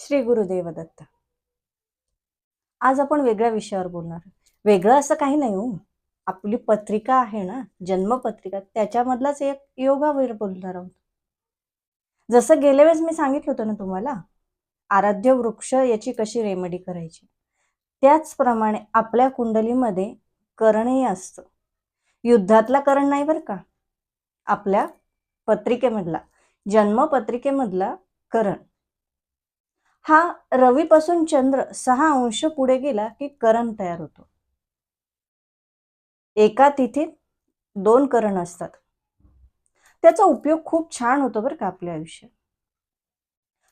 श्री गुरुदेव दत्त आज आपण वेगळ्या विषयावर बोलणार. आहोत. वेगळं असं काही नाही हो. आपली पत्रिका आहे ना जन्मपत्रिका त्याच्यामधलाच एक योगावर बोलणार आहोत. जसं गेल्या वेळेस मी सांगितलं होतं ना तुम्हाला आराध्य वृक्ष याची कशी रेमेडी करायची? त्याचप्रमाणे आपल्या कुंडलीमध्ये करणही असतं. युद्धातला करण नाही बरं का. आपल्या पत्रिकेमधला जन्मपत्रिकेमधला करण. हा रवीपासून चंद्र सहा अंश पुढे गेला की करण तयार होतो. एका तिथीत दोन करण असतात. त्याचा उपयोग खूप छान होतो बरं का आपल्या आयुष्यात.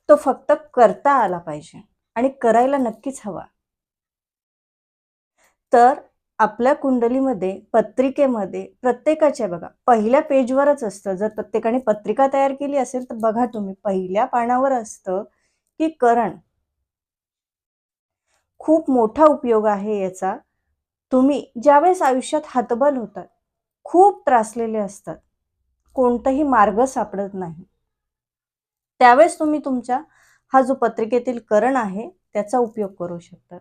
तो फक्त करता आला पाहिजे आणि करायला नक्कीच हवा. तर आपल्या कुंडलीमध्ये पत्रिकेमध्ये प्रत्येकाच्या बघा पहिल्या पेजवरच असतं. जर प्रत्येकाने पत्रिका तयार केली असेल तर बघा तुम्ही पहिल्या पानावर असतं की करण. खूप मोठा उपयोग आहे याचा. तुम्ही ज्यावेळेस आयुष्यात हतबल होतात खूप त्रासलेले असतात. कोणताही मार्ग सापडत नाही. त्यावेळेस तुम्ही तुमच्या हा जो पत्रिकेतील करण आहे त्याचा उपयोग करू शकता.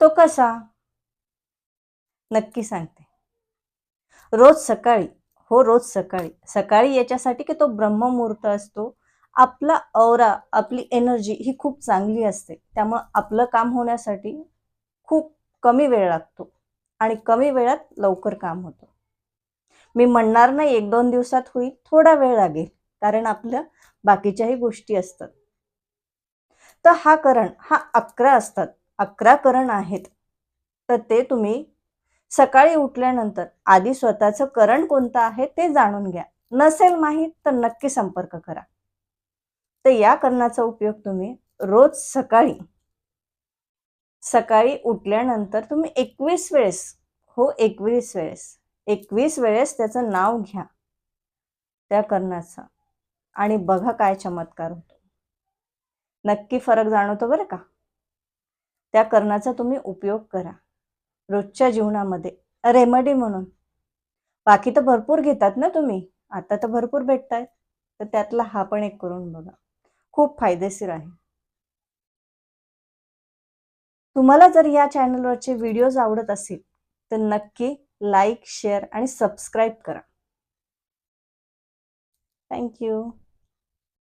तो कसा? नक्की सांगते. रोज सकाळी हो रोज सकाळी. सकाळी याच्यासाठी की तो ब्रह्ममुहूर्त असतो आपला औरा आपली एनर्जी ही खूप चांगली असते. त्यामुळं आपलं काम होण्यासाठी खूप कमी वेळ लागतो आणि कमी वेळात लवकर काम होतं. मी म्हणणार नाही एक दोन दिवसात होईल थोडा वेळ लागेल कारण आपल्या बाकीच्याही गोष्टी असतात. तर हा करण हा अकरा असतात. अकरा करण आहेत. तर ते तुम्ही सकाळी उठल्यानंतर आधी स्वतःचं करण कोणतं आहे ते जाणून घ्या. नसेल माहीत तर नक्की संपर्क करा. तर या कर्णाचा उपयोग तुम्ही रोज सकाळी सकाळी उठल्यानंतर तुम्ही एकवीस वेळेस हो एकवीस वेळेस एकवीस वेळेस त्याचं नाव घ्या त्या कर्णाचं. आणि बघा काय चमत्कार होतो. नक्की फरक जाणवतो बरं का? त्या कर्णाचा तुम्ही उपयोग करा. रोजच्या जीवनामध्ये रेमेडी म्हणून. बाकी तर भरपूर घेतात ना तुम्ही? आता तर भरपूर भेटतायत. तर त्यातला हा पण एक करून बघा. खूप फायदेशीर आहे. तुम्हाला जर या चॅनलवरचे व्हिडिओज आवडत असतील तर नक्की लाईक शेअर आणि सबस्क्राईब करा. Thank you